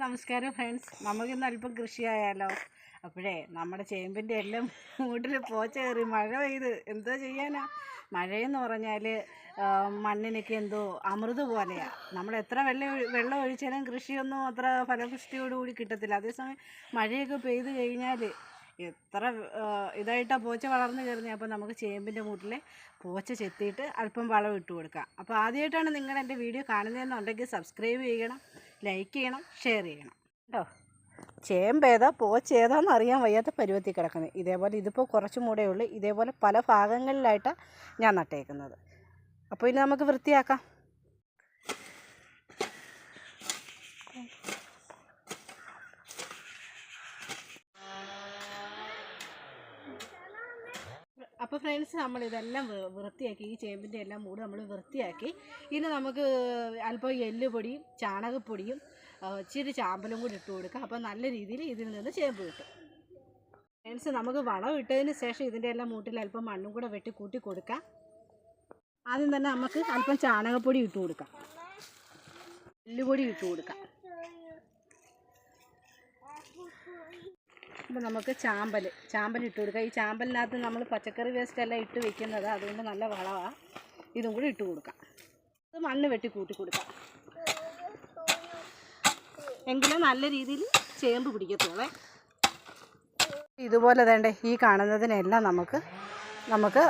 നമസ്കാരം ഫ്രണ്ട്സ് നമുക്കിന്ന് അല്പം കൃഷിയായാലോ? അപ്പോഴേ നമ്മുടെ ചേമ്പിന്റെ എല്ലാം മൂട്ടിൽ പോച്ച കയറി മഴ പെയ്ത് എന്തോ ചെയ്യാനാ? മഴയെന്ന് പറഞ്ഞാൽ മണ്ണിനൊക്കെ എന്തോ അമൃത് പോലെയാണ് നമ്മൾ എത്ര വെള്ളം വെള്ളം ഒഴിച്ചാലും കൃഷിയൊന്നും അത്ര ഫലപുഷ്ടിയോടുകൂടി കിട്ടത്തില്ല. അതേസമയം മഴയൊക്കെ പെയ്ത് കഴിഞ്ഞാൽ എത്ര ഇതായിട്ടാണ് പോച്ച വളർന്നു കയറുന്നത് അപ്പോൾ നമുക്ക് ചേമ്പിന്റെ മൂട്ടിൽ പോച്ച ചെത്തിയിട്ട് അല്പം വളം ഇട്ട് കൊടുക്കാം. അപ്പോൾ ആദ്യമായിട്ടാണ് നിങ്ങൾ എന്റെ വീഡിയോ കാണുന്നതെന്നുണ്ടെങ്കിൽ സബ്സ്ക്രൈബ് ചെയ്യണം. ലൈക്ക് ചെയ്യണം ഷെയർ ചെയ്യണം. കേട്ടോ ചേമ്പ് ഏതാ പോച്ച ഏതാന്ന് അറിയാൻ വയ്യാത്ത പരുവത്തിൽ കിടക്കുന്നത്. ഇതേപോലെ ഇതിപ്പോൾ കുറച്ചും കൂടെ ഉള്ളു. ഇതേപോലെ പല ഭാഗങ്ങളിലായിട്ടാണ് ഞാൻ നട്ടേക്കുന്നത്. അപ്പോൾ ഇനി നമുക്ക് വൃത്തിയാക്കാം. അപ്പോൾ ഫ്രണ്ട്സ് നമ്മൾ ഇതെല്ലാം വൃത്തിയാക്കി ഈ ചേമ്പിന്റെ എല്ലാം മൂട് നമ്മൾ വൃത്തിയാക്കി. ഇനി നമുക്ക് അല്പം എല്ലുപൊടിയും ചാണകപ്പൊടിയും ഇച്ചിരി ചാമ്പലും കൂടി ഇട്ട് കൊടുക്കാം. അപ്പോൾ നല്ല രീതിയിൽ ഇതിൽ നിന്ന് ചേമ്പ് കിട്ടും. ഫ്രണ്ട്സ് നമുക്ക് വളം ഇട്ടതിന് ശേഷം ഇതിന്റെ എല്ലാം മൂട്ടിൽ അല്പം മണ്ണും കൂടെ വെട്ടി കൂട്ടി കൊടുക്കാം. ആദ്യം തന്നെ നമുക്ക് അല്പം ചാണകപ്പൊടി ഇട്ട് കൊടുക്കാം. എല്ലുപൊടി ഇട്ട് കൊടുക്കാം. അപ്പോൾ നമുക്ക് ചാമ്പൽ ചാമ്പൽ ഇട്ട് കൊടുക്കുക ഈ ചാമ്പലിനകത്ത് നമ്മൾ പച്ചക്കറി വേസ്റ്റ് എല്ലാം ഇട്ട് വെക്കുന്നത് അതുകൊണ്ട് നല്ല വളമാണ് ഇതും കൂടി ഇട്ട് കൊടുക്കാം. ഇത് മണ്ണ് വെട്ടി കൂട്ടി കൊടുക്കാം. എങ്കിലും നല്ല രീതിയിൽ ചേമ്പ് പിടിക്കത്തുള്ളേ. ഇതുപോലെ തന്നെ ഈ കാണുന്നതിനെല്ലാം നമുക്ക് നമുക്ക്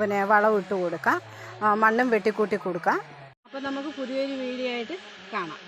പിന്നെ വളം ഇട്ട് കൊടുക്കാം. മണ്ണും വെട്ടിക്കൂട്ടി കൊടുക്കാം. അപ്പോൾ നമുക്ക് പുതിയൊരു വീഡിയോ ആയിട്ട് കാണാം.